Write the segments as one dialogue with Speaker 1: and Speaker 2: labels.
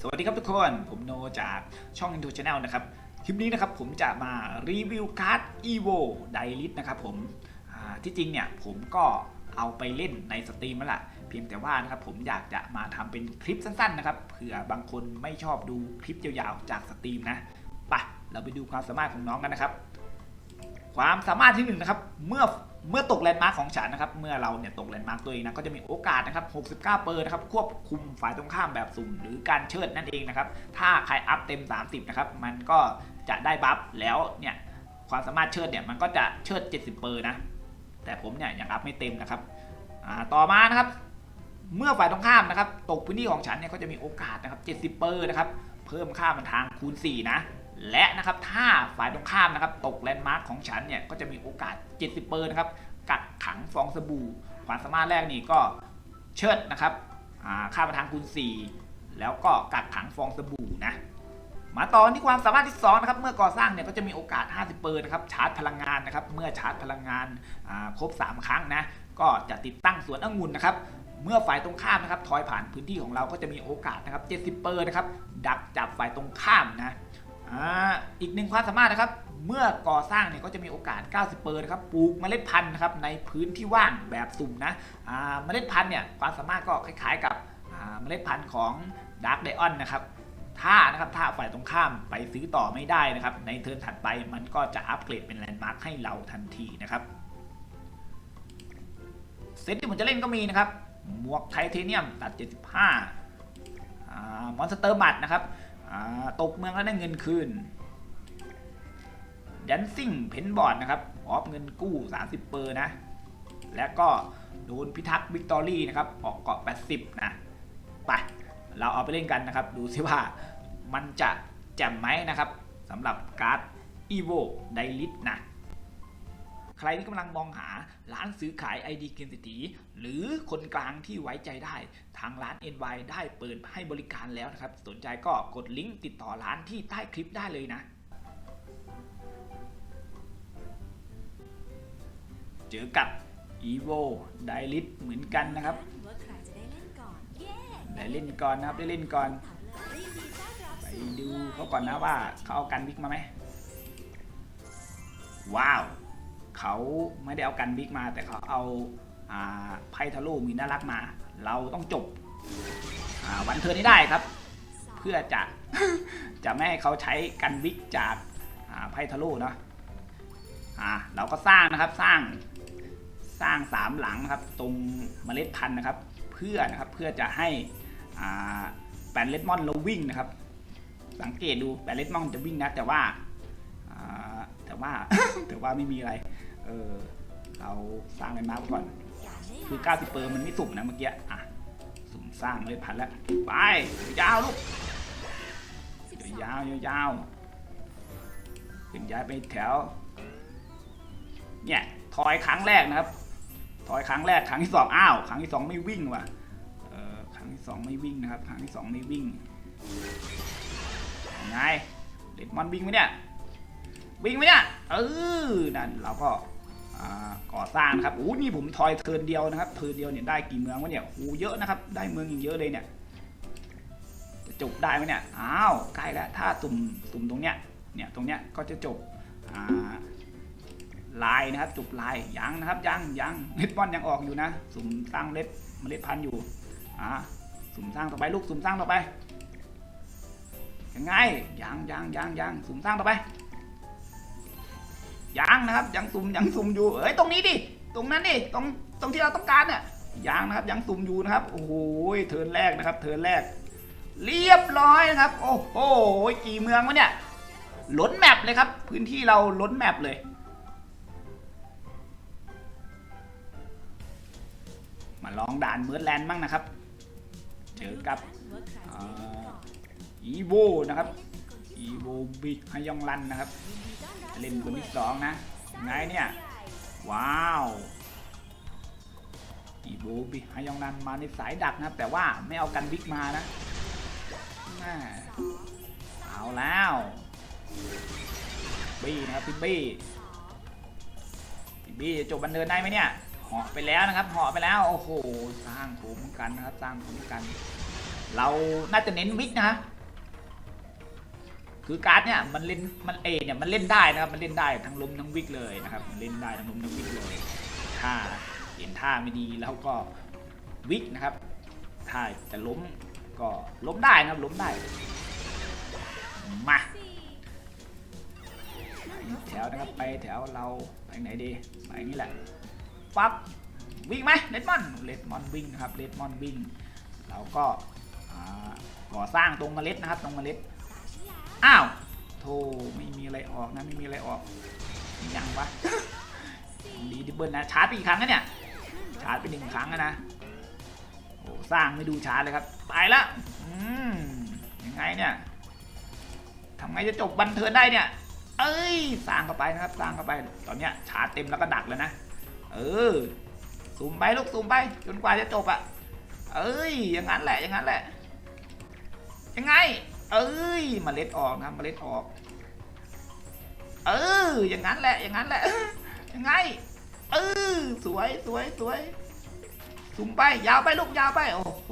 Speaker 1: สวัสดีครับทุกคน ผมโนจากช่อง Into Channel นะครับ คลิปนี้นะครับผมจะมารีวิวการ์ด EVO d i l i t นะครับผมที่จริงเนี่ยผมก็เอาไปเล่นในสตรีมแล้วล่ะ เพียงแต่ว่านะครับผมอยากจะมาทำเป็นคลิปสั้นๆนะครับเผื่อบางคนไม่ชอบดูคลิปยาวๆจากสตรีมนะไปะเราไปดูความสามารถของน้องกันนะครับ ความสามารถที่หนึ่งนะครับ เมื่อ เมื่อตกแลนด์มาร์คของฉันนะครับ เมื่อเราเนี่ยตกแลนด์มาร์คตัวเองนะก็จะมีโอกาสนะครับ 69 เปอร์นะครับควบคุมฝ่ายตรงข้ามแบบสุ่มหรือการเชิดนั่นเองนะครับ ถ้าใครอัพเต็ม 30 นะครับ มันก็จะได้บัฟแล้วเนี่ยความสามารถเชิดเนี่ยมันก็จะเชิด 70 เปอร์นะ แต่ผมเนี่ยยังอัพไม่เต็มนะครับอ่าต่อมานะครับ เมื่อฝ่ายตรงข้ามนะครับ ตกพื้นที่ของฉันเนี่ยก็จะมีโอกาสนะครับ 70 เปอร์นะครับ เพิ่มค่ามันทางคูณ 4 นะ และนะครับถ้าฝ่ายตรงข้ามนะครับตกแลนด์มาร์คของฉันเนี่ยก็จะมีโอกาส 70เปอร์นะครับกักขังฟองสบู่ความสามารถแรกนี่ก็เชิดนะครับอ่าค่าประทางคูณ 4 แล้วก็กักขังฟองสบู่นะมาต่อที่ความสามารถที่2นะครับเมื่อก่อสร้างเนี่ยก็จะมีโอกาส 50เปอร์นะครับชาร์จพลังงานนะครับเมื่อชาร์จพลังงานครบ 3 ครั้งนะก็จะติดตั้งสวนองุ่นนะครับเมื่อฝ่ายตรงข้ามนะครับถอยผ่านพื้นที่ของเราก็จะมีโอกาสนะครับ70เปอร์นะครับดักจับฝ่ายตรงข้ามนะ อ่าอีกหนึ่งความสามารถนะครับ เมื่อก่อสร้างเนี่ยก็จะมีโอกาส 90เปอร์นะครับปลูกเมล็ดพันธุ์นะครับในพื้นที่ว่างแบบสุ่มนะอ่าเมล็ดพันธุ์เนี่ยความสามารถก็คล้ายๆกับอ่าเมล็ดพันธุ์ของดาร์กไดออนนะครับถ้านะครับถ้าฝ่ายตรงข้ามไปซื้อต่อไม่ได้นะครับ ในเทิร์นถัดไปมันก็จะอัปเกรดเป็นแลนด์มาร์คให้เราทันทีนะครับเซตที่ผมจะเล่นก็มีนะครับ หมวกไทเทเนียมตัด 75มอนสเตอร์บัตนะครับ ตกเมืองแล้วได้เงินคืนดันซิ่งเพนบอร์ดนะครับ ออฟเงินกู้ 30 เปอร์นะ และก็โดนพิทักษ์วิกตอรี่นะครับ ออกเกาะ 80 นะไปเราเอาไปเล่นกันนะครับ ดูซิว่ามันจะแจ่มไหมนะครับสำหรับการ์ดอีโวไดลิทนะ ใครที่กำลังมองหาร้านซื้อขาย ID เกมเศรษฐีหรือคนกลางที่ไว้ใจได้ ทางร้าน NY ได้เปิดให้บริการแล้วนะครับ สนใจก็กดลิงก์ติดต่อร้านที่ใต้คลิปได้เลยนะ เจอกับ EVO d i l i t เหมือนกันนะครับ
Speaker 2: ว่าใครจะได้เล่นก่อนเย้
Speaker 1: ได้เล่นก่อนนะครับได้เล่นก่อน
Speaker 2: เอาเลยยินดีต้อนรับ
Speaker 1: ไปดูเขาก่อนนะว่าเขาเอากันบิ๊กมาไหมว้าว เขาไม่ได้เอากันบิ๊กมา แต่เขาเอาไพ่ทะลุมีน่ารักมา เราต้องจบวันเทิร์นนี้ได้ครับ เพื่อจะจะไม่ให้เขาใช้กันบิ๊กจากไพ่ทะลุเนาะเราก็สร้างนะครับสร้างสร้างสามหลังนะครับตรงเมล็ดพันธุ์นะครับ เพื่อนะครับเพื่อจะให้แปนเลดมอนเราวิ่งนะครับ สังเกตดูแปนเลดมอนจะวิ่งนะแต่ว่าแต่ว่าแต่ว่าไม่มีอะไร เออเราสร้างเป็นมาร์กก่อน
Speaker 2: การเล่น
Speaker 1: คือ90เปอร์มันไม่สุ่มนะเมื่อกี้อะสุ่มสร้างเลยพันแล้วไปยาวลูก
Speaker 2: สิบสอง
Speaker 1: ยาวยาวๆขึ้นย้ายไปแถว เนี่ยถอยครั้งแรกนะครับถอยครั้งแรกครั้งที่สองอ้าวครั้งที่สองไม่วิ่งว่ะเออครั้งที่สองไม่วิ่งนะครับ ครั้งที่สองไม่วิ่งยังไงเด็ดมอนวิ่งไหมเนี่ยวิ่งไหมเนี่ยเออนั่นเราก็อ่า ก่อสร้างนะครับโอ้นี่ผมทอยเทินเดียวนะครับเทินเดียวเนี่ยได้กี่เมืองวะเนี่ยโอ้เยอะนะครับ ได้เมืองอย่างเยอะเลยเนี่ยจะจบได้ไหมเนี่ยอ้าวใกล้แล้วถ้าสุ่มสุ่มตรงเนี้ยเนี่ยตรงเนี้ยก็จะจบลายนะครับจบลายยังนะครับยังยังเม็ดบอลยังออกอยู่นะสุ่มสร้างเล็ดเมล็ดพันธุ์อยู่อ่าสุ่มสร้างต่อไปลูกสุ่มสร้างต่อไปยังไงยังยังยังยังสุ่มสร้างต่อไป ยังนะครับ ยังซุ่มยังซุ่มอยู่เอ้ยตรงนี้ดิตรงนั้นดิตรงตรงที่เราต้องการเนี่ยยังนะครับยังซุ่มอยู่นะครับ โอ้โหเทิร์นแรกนะครับ เทิร์นแรก เรียบร้อยนะครับ โอ้โหกี่เมืองวะเนี่ยล้นแมปเลยครับ พื้นที่เราล้นแมปเลยมาลองด่านเมิร์ดแลนด์บ้างนะครับ เจอกับ
Speaker 2: อี
Speaker 1: โวนะครับอีโวบิกฮยองรันนะครับ เล่นคนที่สองนะไงเนี่ย ว้าวอีโบบิฮายองนันมาในสายดักนะ แต่ว่าไม่เอากันวิ๊กมานะเอาแล้วบี้นะครับพี่บี้พี่บี้จะจบบันเทิงได้ไหมเนี่ยเหาะไปแล้วนะครับเหาะไปแล้วโอ้โหสร้างผมกันนะครับสร้างผมกัน เราน่าจะเน้นวิกนะฮะ คือการ์ดเนี่ยมันเล่นมันเอเนี่ยมันเล่นได้นะครับมันเล่นได้ทั้งล้มทั้งวิกเลยนะครับมันเล่นได้ทั้งล้มทั้งวิกเลยถ้าเห็นท่าไม่ดีแล้วก็วิกนะครับ ถ้าจะล้มก็ล้มได้นะครับล้มได้มาแถวนะครับไปแถวเราไปไหนดีไปนี้แหละปั๊บวิ่งไหมเลดมอนเลดมอนวิ่งนะครับเลดมอนวิ่งเราก็ก่อสร้างตรงเมล็ดนะครับตรงเมล็ด อ้าวโธ่ไม่มีอะไรออกนะไม่มีอะไรออกยังวะดีดิเบิลนะชาร์จไปอีกครั้งนะเนี่ยชาร์จไปหนึ่งครั้งนะนะโอ้สร้างไม่ดูชาร์จเลยครับตายละอืมยังไงเนี่ยทำไงจะจบบันเทิงได้เนี่ย เอ้ยสร้างเข้าไปนะครับสร้างเข้าไปตอนเนี้ยชาร์จเต็มแล้วก็ดักแล้วนะเออซูมไปลูกซูมไปจนกว่าจะจบอะเอ้ยอย่างนั้นแหละอย่างนั้นแหละยังไง เอ้ยมเมล็ดออกนะเมล็ดออก เออ อย่างนั้นแหละ อย่างนั้นแหละยังไง เออ สวยสวยสวยสูงไป ยาวไปลูกยาวไป โอ้โห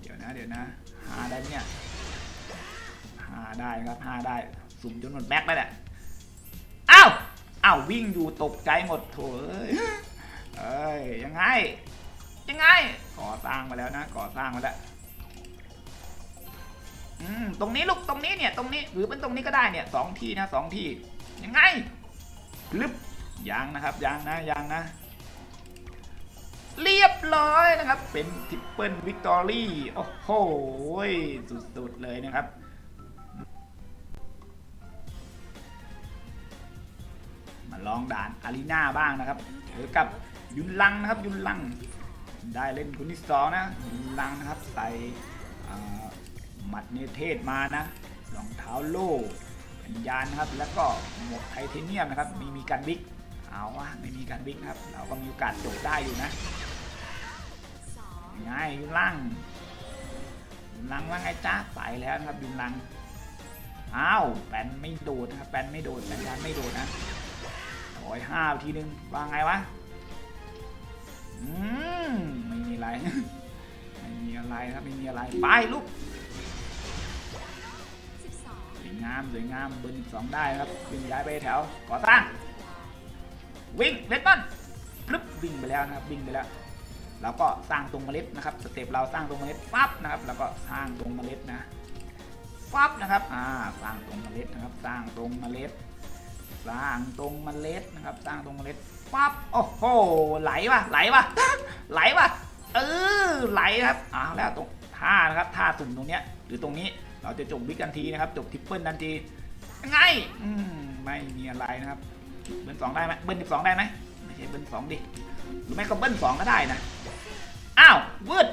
Speaker 1: เดี๋ยวนะ เดี๋ยวนะ หาได้ไหมเนี่ย หาได้ครับหาได้ สุ่มจนหมดแม็กแล้แหละอ้าวอ้าววิ่งอยู่ตกใจหมดโถยเอ้ย ยังไง ยังไง ก่อสร้างมาแล้วนะ ก่อสร้างมาแล้ว อืมตรงนี้ลูกตรงนี้เนี่ยตรงนี้หรือเป็นตรงนี้ก็ได้เนี่ยสองที่นะสองที่ยังไงลึบยางนะครับยางนะยางนะ เรียบร้อยนะครับ เป็นทริปเปิลวิกตอรี่โอ้โหสุดๆเลยนะครับมาลองด่านอารีนาบ้างนะครับเจอกับยุนลังนะครับยุนลัง ได้เล่นคนที่สองนะยุนลังนะครับใส่ หมัดเนเทศมานะรองเท้าโล่เป็นยานนะครับ แล้วก็หมวกไทเทเนียมนะครับ มีมีการบิ๊กเอาวะไม่มีการบิ๊กครับ เราก็มีโอกาสจบได้อยู่นะ
Speaker 2: สอง
Speaker 1: ยังไงยุนลังยุนลังว่าไงจ้าไปแล้วนะครับยุนลังอ้าวแปนไม่โดดนะครับแปนไม่โดดแปนยานไม่โดดนะร้อยห้าทีนึงว่าไงวะอืมไม่มีอะไรไม่มีอะไรครับไม่มีอะไรไปลูก
Speaker 2: งา
Speaker 1: มสวยงามเบอร์หนึ่งสองได้ครับวิ่งย้ายไปแถวก่อสร้าง วิ่งเลตตันพลึบวิ่งไปแล้วนะครับวิ่งไปแล้วเราก็สร้างตรงเมล็ดนะครับสเต็ปเราสร้างตรงเมล็ดปั๊บนะครับ แล้วก็สร้างตรงเมล็ดนะปั๊บนะครับอ่าสร้างตรงเมล็ดนะครับ สร้างตรงเมล็ด สร้างตรงเมล็ดนะครับ สร้างตรงเมล็ดปั๊บโอ้โหไหลวะไหลวะไหลวะเออไหลครับอ้าวแล้วตรงท่านะครับท่าสุ่มตรงเนี้ยหรือตรงนี้ เราจะจบบิ๊กทันทีนะครับ จบทริปเปิลทันทียังไงอืมไม่มีอะไรนะครับเบิ้ลสองได้ไหมเบิ้ลสิบสองได้ไหมไม่ใช่เบิ้ลสองดิหรือไม่ก็เบิ้ลสองก็ได้นะอ้าววืด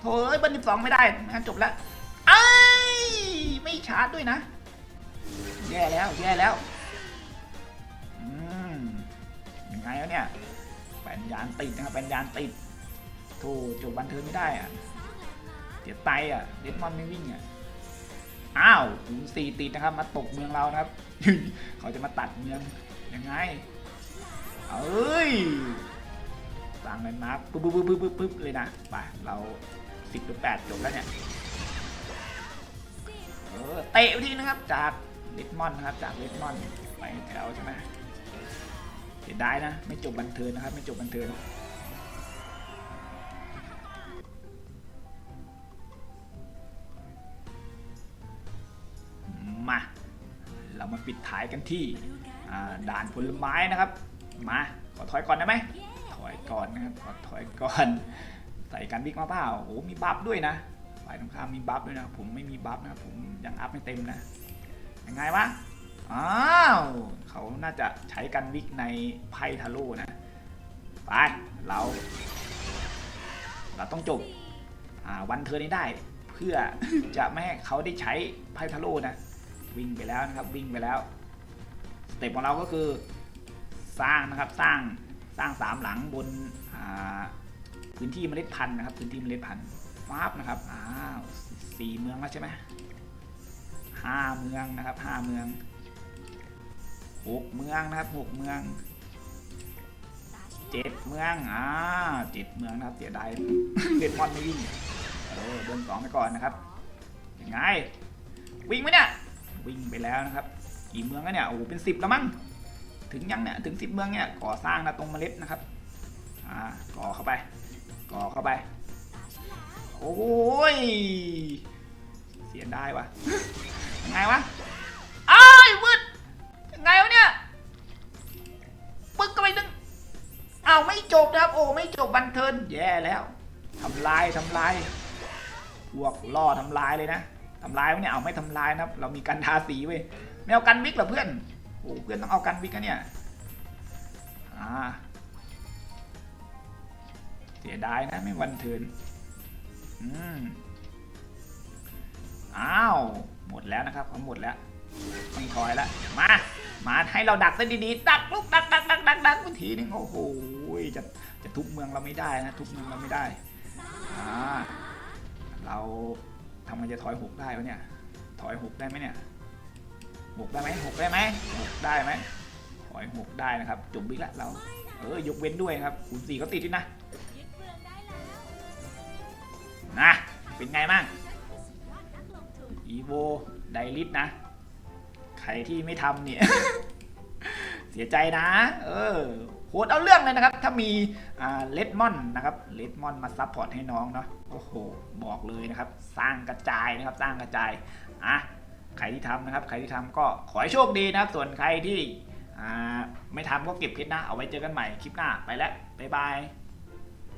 Speaker 1: โถเอ้ยเบิ้ลสิบสองไม่ได้งั้นจบแล้วไอ้ยไม่ชาร์จด้วยนะแย่แล้วแย่แล้วอืมยังไงแล้วเนี่ยแปนยานติดนะครับแปนยานติดโธ่จบบันเทิงไม่ได้อะ
Speaker 2: สร้างแลนด์มาร์ค
Speaker 1: เดี๋ยวไตอะเดดมอนไม่วิ่งอะ อ้าวถึงสี่ติดนะครับ มาตกเมืองเรานะครับ เขาจะมาตัดเมืองยังไง เอ้ยสร้างแลนด์มาร์คปึ๊บปึ๊บปึ๊บปึ๊บปึ๊บเลยนะไปเราสิบหรือแปดจบแล้วเนี่ยเออเตะทีนะครับจากเดดมอนนะครับจากเดดมอนไปแถวใช่ไหมเสียดายนะ ไม่จบบันเทิงนะครับ ไม่จบบันเทิง ปิดท้ายกันที่
Speaker 2: ด่า
Speaker 1: นผลไม้นะครับ มาขอถอยก่อนได้ไหมถอยก่อนนะครับขอถอยก่อน ใส่กันบิ๊กมาเปล่าโอ้มีบัฟด้วยนะฝ่ายตรงข้ามมีบัฟด้วยนะ ผมไม่มีบัฟนะผมยังอัพไม่เต็มนะยังไงวะอ้าวเขาน่าจะใช้กันวิกในไพ่ทาโร่นะไปเรา เราต้องจบวันเธอนี้ได้ เพื่อจะไม่ให้เขาได้ใช้ไพ่ทาโร่นะ วิ่งไปแล้วนะครับวิ่งไปแล้วสเต็ปของเราก็คือสร้างนะครับสร้างสร้างสามหลังบนพื้นที่เมล็ดพันธุ์นะครับพื้นที่เมล็ดพันธุ์ฟาบนะครับอ้าวสี่เมืองแล้วใช่ไหมห้าเมืองนะครับห้าเมืองหกเมืองนะครับหกเมืองเจ็ดเมืองอ่าเจ็ดเมืองนะครับเสียดายเด็ดมอนไม่วิ่งเออเบิ้ลสองไปก่อนนะครับยังไงวิ่งไหมเนี่ย วิ่งไปแล้วนะครับกี่เมืองแล้วเนี่ยโอ้โหเป็นสิบแล้วมั้งถึงยังเนี่ยถึงสิบเมืองเนี่ยก่อสร้างนะตรงเมล็ดนะครับอ่าก่อเข้าไปก่อเข้าไป โอ้ยเสียดายวะยังไงวะอ้ายวืดยังไงวะเนี่ยปึ๊กก็ไปนึงเอาไม่จบนะครับ โอ้ไม่จบบันเทิงแย่แล้วทำลายทำลายพวกล่อทำลายเลยนะ ทำลายไหมเนี่ยเอาไม่ทำลายนะครับ เรามีกันทาสีเว้ยไม่เอากันวิกเหรอเพื่อนโอ้เพื่อนต้องเอากันวิกนะเนี่ยอ่าเสียดายนะไม่วันเทินอืมอ้าวหมดแล้วนะครับเขาหมดแล้วต้องคอยแล้วมามาให้เราดักซะดีๆดักลูกดักดักดักดักดักทีนึงโอ้โหจะจะทุบเมืองเราไม่ได้นะทุบเมืองเราไม่ได้อ่าเราำไงจะถอยหกได้วะเนี่ย ถอยหกได้ไหมเนี่ยหกได้ไหมหกได้ไหมหกได้ไหมถอยหกได้นะครับจบบิ๊กละเรา เออยกเว้นด้วยครับคูณสี่เขาติดด้วยนะ นะ เป็นไงบ้าง
Speaker 2: ฉันคือสุดยอดนักลง
Speaker 1: อีโวไดลิสนะ ใครที่ไม่ทำเนี่ย เสียใจนะ เออ โหดเอาเรื่องเลยนะครับ ถ้ามีเลดมอนนะครับเลดมอนมาซัพพอร์ตให้น้องเนาะโอ้โหบอกเลยนะครับ สร้างกระจายนะครับสร้างกระจายอะใครที่ทำนะครับใครที่ทำก็ขอให้โชคดีนะครับ ส่วนใครที่ไม่ทำก็เก็บคลิปนะเอาไว้เจอกันใหม่คลิปหน้าไปแล้วบ๊ายบาย